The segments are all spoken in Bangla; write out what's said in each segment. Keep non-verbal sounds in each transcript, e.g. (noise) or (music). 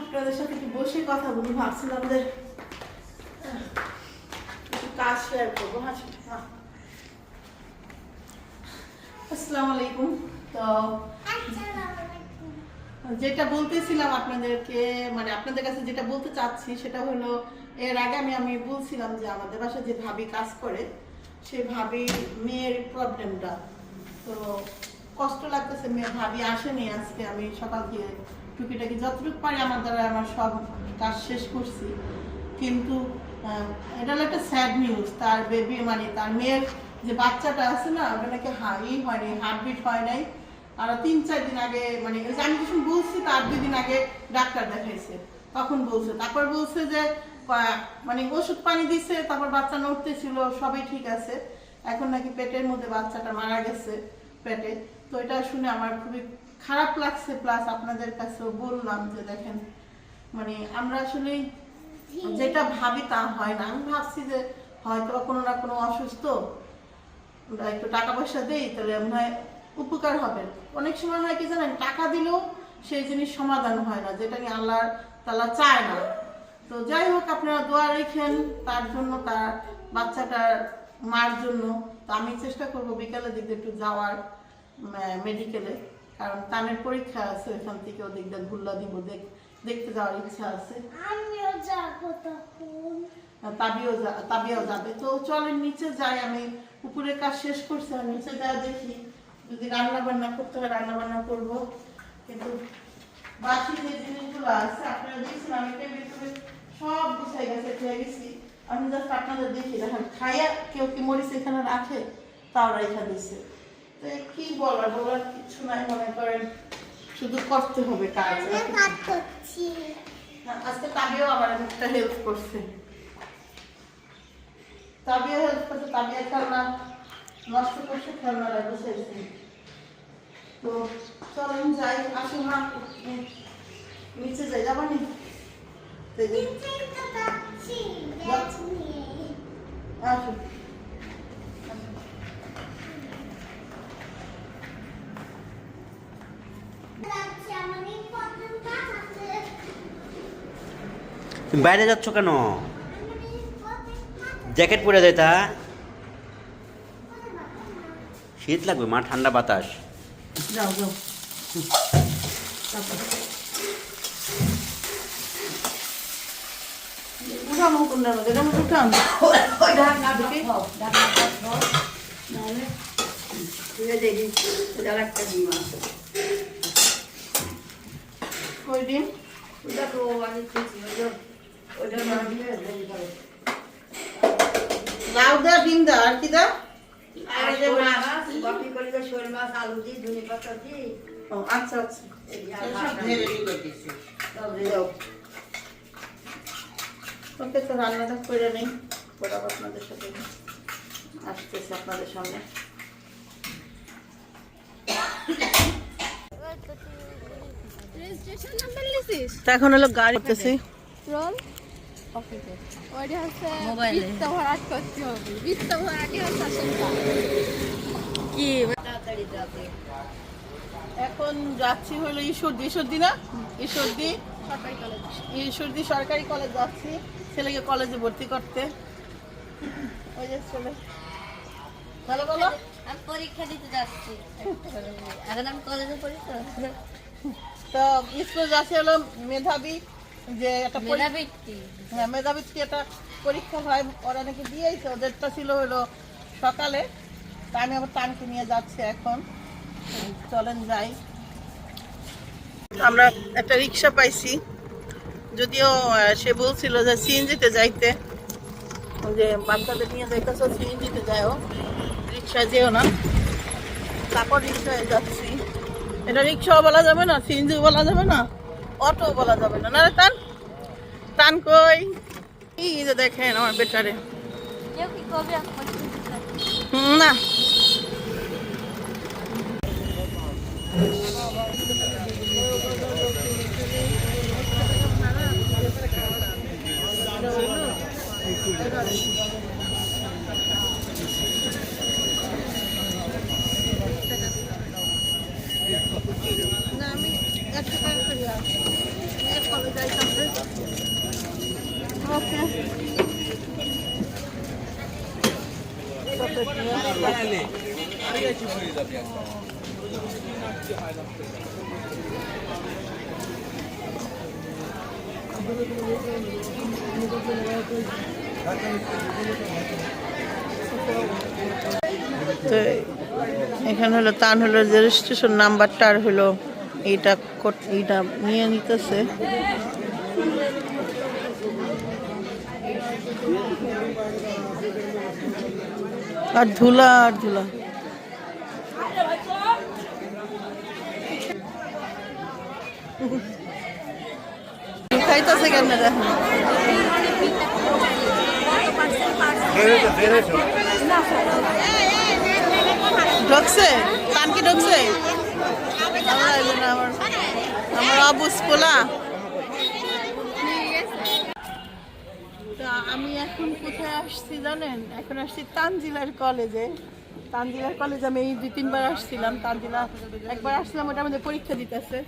আপনাদের সাথে একটু বসে কথা বলব ভাবছিলাম যে কাজ শেয়ার করব। হ্যাঁ। আলাইকুম। তো, যেটা বলতেছিলাম আপনাদেরকে মানে আপনাদের কাছে যেটা বলতে চাচ্ছি, সেটা হলো, এর আগে আমি আমি বলছিলাম যে আমাদের বাসায় যে ভাবি কাজ করে, সে ভাবি মেয়ের প্রবলেমটা তো কষ্ট লাগতেছে, মেয়ে ভাবি আসেনি আজকে, আমি সকাল থেকে টুকিটাকি যতটুকু পারি আমার দ্বারা আমার সব কাজ শেষ করছি। কিন্তু এটা হলো একটা স্যাড নিউজ তার বেবি মানে তার মেয়ের যে বাচ্চাটা আছে না, ওটা নাকি হাই হয়নি হার্টবিট হয় নাই। আর তিন, চার দিন আগে মানে ওই যে আমি যখন বলছি তার দুই দিন আগে ডাক্তার দেখাইছে, তখন বলছে, তারপর বলছে যে মানে ওষুধ পানি দিছে, তারপর বাচ্চা নড়তেছিল, সবই ঠিক আছে। এখন নাকি পেটের মধ্যে বাচ্চাটা মারা গেছে, পেটে। তো এটা শুনে আমার খুবই খারাপ লাগছে প্লাস আপনাদের কাছেও বললাম যে দেখেন মানে আমরা আসলে যেটা ভাবি তা হয় না। আমি ভাবছি যে হয়তো কোনো না কোনো অসুস্থ, আমরা একটু টাকা পয়সা দেই, তাহলে মনে হয় উপকার হবে। অনেক সময় হয় কি জানেন, টাকা দিলেও সেই জিনিস সমাধান হয় না, যেটা নিয়ে আল্লাহ তালা চায় না। তো যাই হোক, আপনারা দোয়া রেখেন, তার জন্য, তার বাচ্চাটার মার জন্য। তো আমি চেষ্টা করব বিকালের দিকে একটু যাওয়ার। মেডিকেলে কারণ তানের পরীক্ষা আছে ওইখান থেকে ওদিক দিয়ে ঘুরলা দিব দেখতে যাওয়ার ইচ্ছা আছে। আমিও যাব তখন। তাবিও যা- যাবে। তো চলেন নিচে যাই আমি। উপরের কাজ শেষ করছি আর নিচে যা দেখি। যদি রান্না বান্না করতে হয় রান্না বান্না করব। কিন্তু বাকি যে জিনিসগুলো আছে আপনারা দেখছেন আমি টেবিল টেবিল সব গুছাই গেছে খেয়ে গেছি। আমি জাস্ট আপনাদের দেখি দেখেন খাইয়া কেউ কি মরিচ এখানে রাখে? তাও রেখা দিছে। তো কি বলার বলার কিছু নাই মনে করেন শুধু করতে হবে কাজ আজকে তাবিও আমার একটা হেল্প করছে। তাবিও হেল্প করছে তাবিয়া খেলনা নষ্ট করছে খেলনাটা গুছাইছে তো চলেন যাই আসুন না নিচে যাই যাবা নি? এই যে, নিচেই তো যাচ্ছি ব্যাগ নিয়ে আসুন যাচ্ছি আমার important কাজ আছে তুমি বাইরে যাচ্ছ কেন। জ্যাকেট পরে যায় তা। শীত লাগবে, মা, ঠান্ডা বাতাস। যাও যাও। উঠামো কোনটার মধ্যে এটা লাউ দা ডিম দা আর কি দা? ও আচ্ছা আচ্ছা। ওকে তো রান্নাটা করে নেই পরে আপনাদের সাথে আসতেছে আপনাদের সামনে। এখন হলো গাড়ি করতেছি রোল ওইটা হচ্ছে বৃত্ত ভরাট করতে হবে। বৃত্ত ভরাটই হচ্ছে আসল কি? এখন যাচ্ছি হলো ঈশ্বরদি। ঈশ্বরদি না? ঈশ্বরদি। সরকারি কলেজ। ঈশ্বরদি সরকারি কলেজ যাচ্ছি। ছেলেকে কলেজে ভর্তি করতে। ওই যে ছেলে। ভালো বলো? আমি পরীক্ষা দিতে যাচ্ছি। (laughs) এখন আমি কলেজে পড়ি তো স্কুল যাচ্ছে হলো মেধাবী। যে একটা মেধাবৃত্তি। হ্যাঁ মেধাবৃত্তি একটা পরীক্ষা হয়। ওরা নাকি দিয়েছে ওদেরটা ছিল হলো সকালে। তা আমি আবার টানকে নিয়ে যাচ্ছি এখন। চলেন যাই। আমরা একটা রিক্সা পাইছি। যদিও সে বলছিল যে সিএনজিতে যাইতে। যে বাচ্চাদের নিয়ে যাইতেছ সিএনজিতে যাও রিক্সা যেও না। তারপর রিক্সায় যাচ্ছি। এটা রিক্সাও বলা যাবে না সিএনজিও বলা যাবে না? অটো বলা যাবে না। না রে টান টান কই? এই যে দেখেন আমার বেটারে। কেউ কি কবে আমি পরীক্ষা দিতে যাচ্ছি? হুম, না। না আমি একশো টাকা করে আসি। কবে যাইতাছে ওকে চকলেট নিয়ে আসলাম। তো এখানে হলো তান হলো রেজিস্ট্রেশন নাম্বারটা আর হলো এইটা এইটা নিয়ে নিতেছে। আর ধুলা আর ধুলা। খাইতেছে দেখেন ঢুকছে? কান কি ঢুকছে? আমার এই জন্য আমার আমার অবুজ আমি এখন কোথায় আসছি জানেন? এখন আসছি তানজিলার কলেজে। তানজিলার কলেজে আমি এই দুই, তিনবার আসছিলাম। তানজিলা একবার আসছিলাম ওটা আমাদের পরীক্ষা দিতেছে।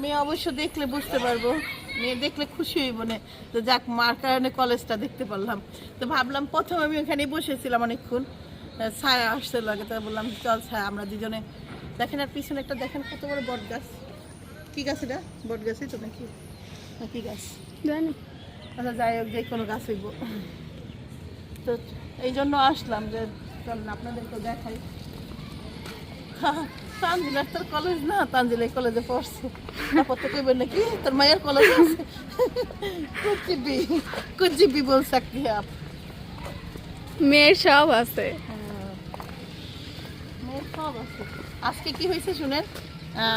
মেয়ে অবশ্য দেখলে বুঝতে পারব। মেয়ে দেখলে খুশি হইব না। তো যাক, মার কারণে কলেজটা দেখতে পারলাম। তো ভাবলাম প্রথম আমি ওখানে বসেছিলাম অনেকক্ষণ। ছায়া আসতে লাগে তো বললাম, চল ছায়া আমরা দুজনে দেখেন আর পিছনে একটা দেখেন কত বড় বট গাছ। কী গাছ এটা? বট গাছই তো নাকি? হ্যাঁ, কি গাছ? জানি। আচ্ছা যাই হোক যে কোনো গাছ হইব। তো এই জন্য আসলাম যে চলেন আপনাদেরকে দেখাই। তানজিলার তোর কলেজ না? তানজিলা কলেজে পড়ছে। তারপর তো কইবেন নাকি তোর মায়ের কলেজ আছে কুচিবি কুচিবি বল সাকতি আপ। মেয়ের সব আছে। হ্যাঁ, মেয়ের সব আছে। আজকে কি হয়েছে শুনেন?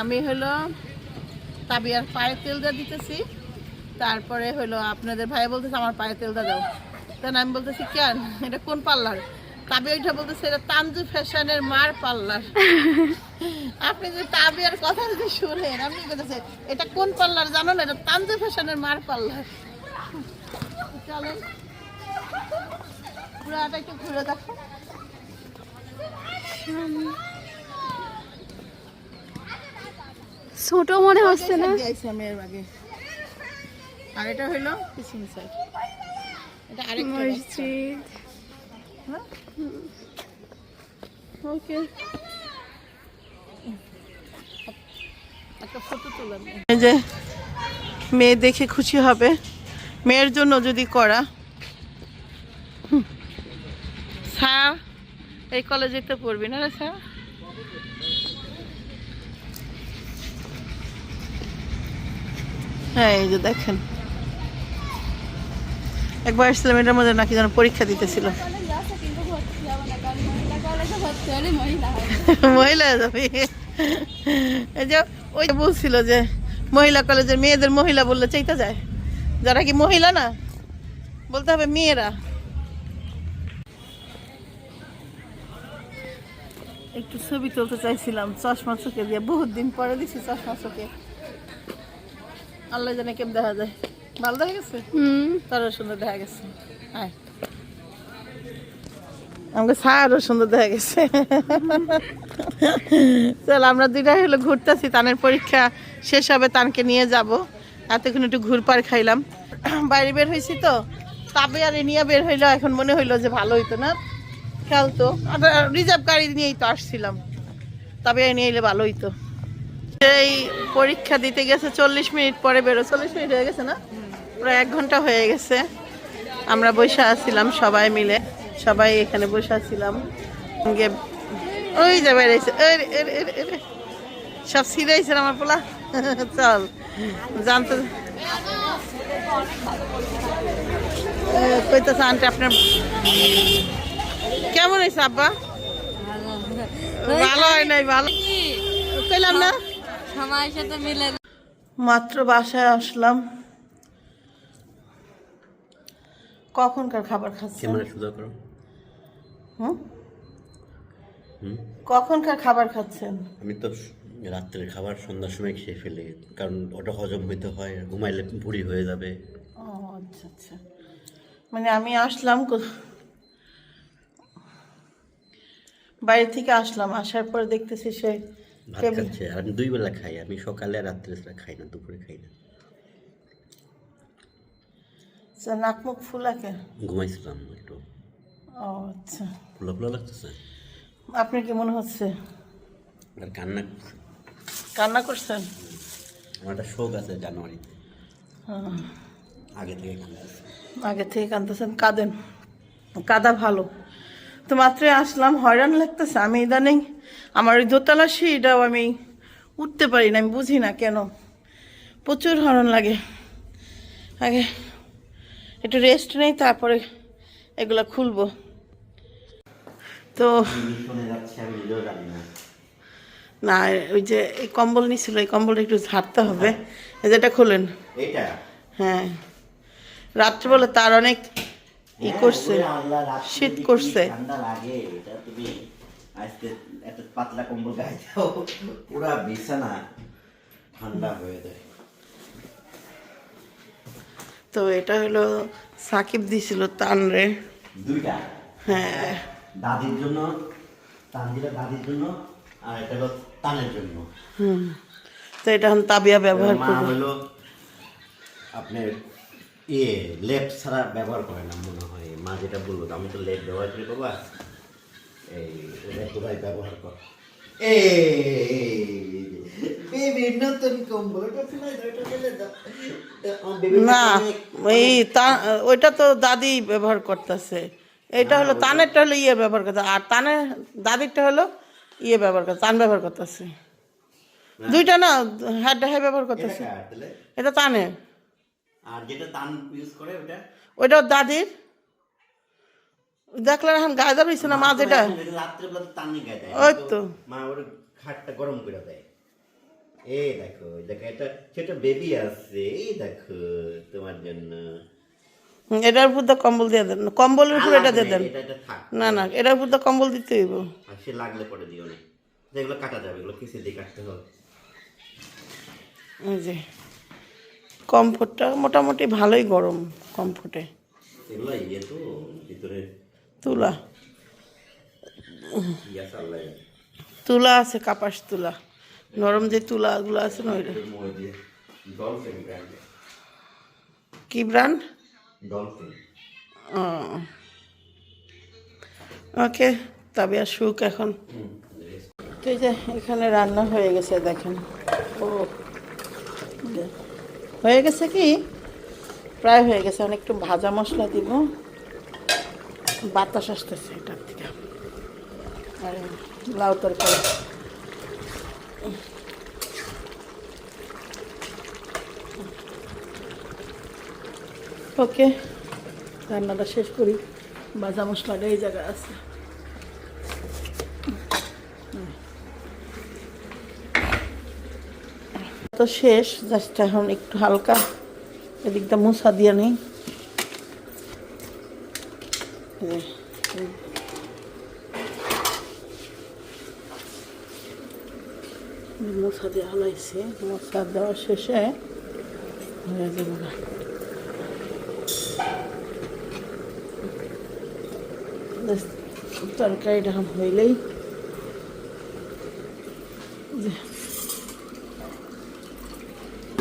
আমি হলো তাবিয়ার পায়ে তেল দিয়ে দিতেছি। তারপরে হলো আপনাদের ভাই বলতেছে, আমার পায়ে তেল দিয়ে দাও তখন আমি বলতেছি, কেন? এটা কোন পার্লার? তাবি ওইটা বলতেছে, এটা তানজু ফ্যাশনের মার পার্লার। আপনি যে তাবিয়ার কথা যদি শুনেন, আপনি বলতেছে এটা কোন পার্লার? জানো না, এটা তানজু ফ্যাশনের মার পার্লার। চলেন। পুরাটা একটু ঘুরে দেখো। ছোট মনে হচ্ছে না? আর এটা হলো পিছন সাইড এটা আরেকটা মসজিদ। হ্যাঁ? ওকে তুলে যে মেয়ে দেখে খুশি হবে। মেয়ের জন্য যদি করা। স্যার এই কলেজে তো পড়বি না রে স্যার? হ্যাঁ এই যে দেখেন। একবার আসছিলাম এটার মধ্যে নাকি যেন পরীক্ষা দিতেছিল। মহিলা যাবে। এই যে ওই বলছিল যে, মহিলা কলেজের মেয়েদের মহিলা বললে চাইতে যায়। যারা কি মহিলা না, বলতে হবে মেয়েরা। একটু ছবি তুলতে চাইছিলাম, চশমা চোখে দিয়ে, বহুত দিন পরে দিছি চশমা চোখে। আল্লাহ জানে কেমন দেখা যায়। ভালো দেখা গেছে? হুম। তারও সুন্দর দেখা গেছে। আয়। আমাকে সারও সুন্দর দেখা গেছে। চল আমরা দুইটা হলো ঘুরতেছি তানের পরীক্ষা শেষ হবে তানকে নিয়ে যাব। এতক্ষণ একটু ঘুরপার খাইলাম। বাইরে বের হয়েছি তো তাবে আর নিয়ে বের হইল এখন মনে হইল যে ভালো হইতো না। খেলতো রিজার্ভ গাড়ি নিয়েই তো আসছিলাম। তবে নিয়ে এলে ভালো হইতো। এই পরীক্ষা দিতে গেছে চল্লিশ মিনিট পরে বেরো চল্লিশ মিনিট হয়ে গেছে না? প্রায় এক ঘণ্টা হয়ে গেছে। আমরা বসে আছিলাম সবাই মিলে সবাই এখানে বসে আছিলাম। গিয়ে ওই যে বেড়েছে সব সিরাইছে আমার পোলা? (laughs) চল জানতে কইতেছে আন্টি আপনার কেমন হয়েছে আব্বা? ভালো। হয় নাই ভালো। কইলাম না? সময়ের সাথে মিলে মাত্র বাসায় আসলাম। কখনকার খাবার খাচ্ছেন? কখনকার খাবার খাচ্ছেন? আমি তো রাত্রের খাবার সন্ধ্যার সময় খেয়ে ফেলি কারণ ওটা হজম হইতে হয় ঘুমাইলে ভুড়ি হয়ে যাবে। ও আচ্ছা আচ্ছা। মানে আমি আসলাম কো- বাইরে থেকে আসলাম আসার পর দেখতেছি সে ভাত খাচ্ছে। আর আমি দুই বেলা খাই আমি সকালে রাত্রে খাই না দুপুরে খাই না। আচ্ছা নাক মুখ ফুলাকে ঘুমাইছিলাম একটু। ও আচ্ছা। ফুলা ফুলা লাগতেছে? আপনার কি মনে হচ্ছে? আর কান্না কান্না করছেন? আমার একটা শোক আছে জানুয়ারিতে হ্যাঁ। আগে থেকে কান্দাছে আগে থেকে কাঁদতেছেন কাঁদেন। কাদা ভালো। তো মাত্রই আসলাম হয়রান লাগতেছে আমি ইদানিং আমার ওই দোতলা সিঁড়িটাও আমি উঠতে পারি না আমি বুঝি না কেন। প্রচুর হরণ লাগে। আগে একটু রেস্ট নেই তারপরে এগুলো খুলবো। তো না ওই যে এই কম্বল নিছিল এই কম্বলটা একটু ঝাড়তে হবে। যেটা খোলেন। হ্যাঁ। রাত্রিবেলা তার অনেক ই করছে শীত করছে। ঠান্ডা লাগে এটা তুমি আজকে একটা পাতলা কম্বল গায়ে দাও পুরা বিছানা ঠান্ডা হয়ে যায়। তো এটা হলো সাকিব দিছিল তানরে দুইটা? হ্যাঁ। দাদির জন্য তানজিলা দাদির জন্য আর এটা হলো তানের জন্য। হুম। তো এটা এখন তাবিয়া ব্যবহার করব। হলো আপনার ইয়ে লেফট ছাড়া ব্যবহার করে না মনে হয়। মা যেটা বলল আমি তো লেফট ব্যবহার করে বাবা। এই লেফট ভাই ব্যবহার কর। না তা ওইটা তো দাদি ব্যবহার করতেছে। এটা হলো তানেরটা হলো ইয়ে ব্যবহার করতে আর তানের দাদিরটা হলো ইয়ে ব্যবহার করতে তান ব্যবহার করতেছে। দুইটা না হ্যাঁ হ্যাঁ ব্যবহার করতেছে। এটা তানের। আর যেটা তান ইউজ করে ওটা? ওইটা ওর দাদির। দেখলেন এখন গায়ে দাঁড়িয়েছে না মা যেটা রাত্রেবেলা তো তান গায়ে দেয়। ওই তো। মা ওর খাটটা গরম করে দেয়। এই দেখো দেখো এটা ছোট বেবি আছে এই দেখো তোমার জন্য। এটার উপর দিয়ে কম্বল দিয়ে দেন কম্বলের উপর এটা দিয়ে দেন। না না এটার উপর দিয়ে কম্বল দিতে হইব। আর সে লাগলে পরে দিও না। যেগুলো কাটা যাবে এগুলো কিসে দিয়ে কাটতে হবে। এই যে। কমফোর্টটা মোটামুটি ভালোই গরম কমফোর্টে। এগুলো ইয়ে তুলা। তুলা আছে কাপাস তুলা। নরম যে তুলাগুলো আছে না ওইটা। কি ব্র্যান্ড ওকে তবে আর সুখ এখন এই যে এখানে রান্না হয়ে গেছে দেখেন। ও। হয়ে গেছে কি? প্রায় হয়ে গেছে অনেক একটু ভাজা মশলা দিব। বাতাস আসতেছে এটার থেকে। আর লাউ তরকারি। ওকে, রান্নাটা শেষ করি। ভাজা মশলাটা এই জায়গায় আছে। তো শেষ জাস্ট এখন একটু হালকা এদিকটা মুছা দিয়ে নেই। মুছা দিয়ে হালাইছে মশলা দেওয়া শেষে হয়ে যাবে না। এখন হইলেই যে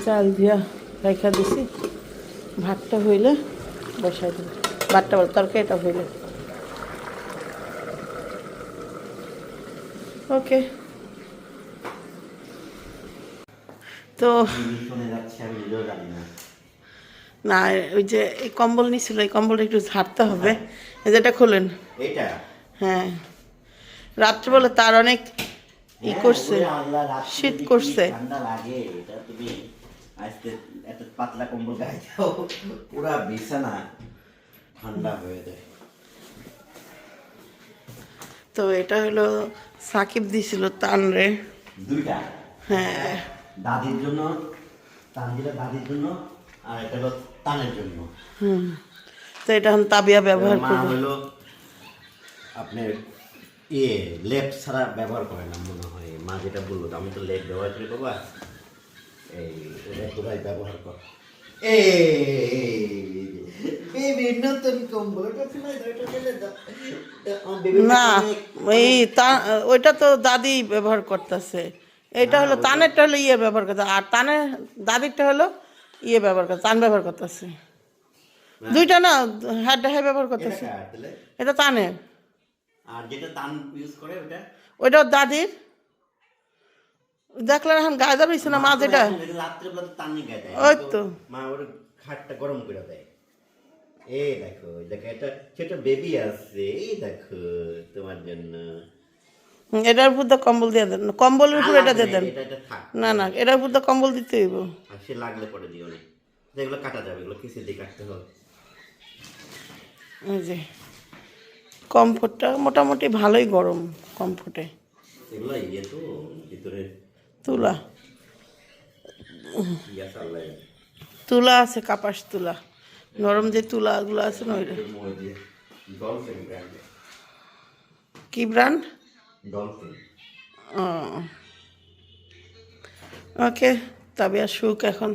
চাল দিয়া রেখা দিছি। ভাতটা হইলে বসাই দেবো। ভাতটা বল তরকারিটা হইলে। ওকে। তো না ওই যে এই কম্বল নিছিল এই কম্বলটা একটু ঝাড়তে হবে। এই যেটা খোলেন। এইটা? হ্যাঁ। রাত্রিবেলা তার অনেক ই করছে আল্লাহ, রাত্রে শীত করছে। ঠান্ডা লাগে এটা তুমি আজকে একটা পাতলা কম্বল গায়ে দাও পুরা বিছানা ঠান্ডা হয়ে যায়। তো এটা হলো সাকিব দিছিল তানরে দুইটা? হ্যাঁ। দাদির জন্য দাদির জন্য আর এটা হলো তানের জন্য। হুম। তো এটা এখন তাবিয়া ব্যবহার মা হলো আপনার ইয়ে লেফট ছাড়া ব্যবহার করে না মনে হয়। মা যেটা বলল আমি তো লেপ ব্যবহার করে বাবা এই ব্যবহার কর এই না অনেক- তা ওইটা তো দাদি ব্যবহার করতেছে এটা হলো তানেরটা হলো ইয়ে ব্যবহার করতে আর তানের দাদিরটা হলো ইয়ে ব্যবহার করতে তান ব্যবহার করতেছে দুইটা না হ্যাঁ হ্যাঁ ব্যবহার করতেছে এটা তানের আর যেটা তান ইউজ করে ওটা ওইটা দাদির দেখলেন এখন গায়ে না মা যেটা? ওই তো। মা ওর খাটটা গরম করে দেয়। এই দেখো দেখো এটা ছোট বেবি আছে এই দেখো তোমার জন্য। এটার উপর তো কম্বল দিয়ে দেন। কম্বলের উপর এটা দিয়ে দেন। না না এটার উপর তো কম্বল দিতে হইব। সে লাগলে পরে দিও না। এগুলো কাটা যাবে এগুলো কিসে দিয়ে কাটতে হবে। যে কমফোর্টটা মোটামুটি ভালোই গরম কমফোর্টে। এগুলো ইয়ে তো ভিতরে তুলা। তুলা আছে, কাপাস তুলা। নরম যে তুলাগুলো আছে না কি ব্র্যান্ড ওকে, তবে আর সুখ এখন।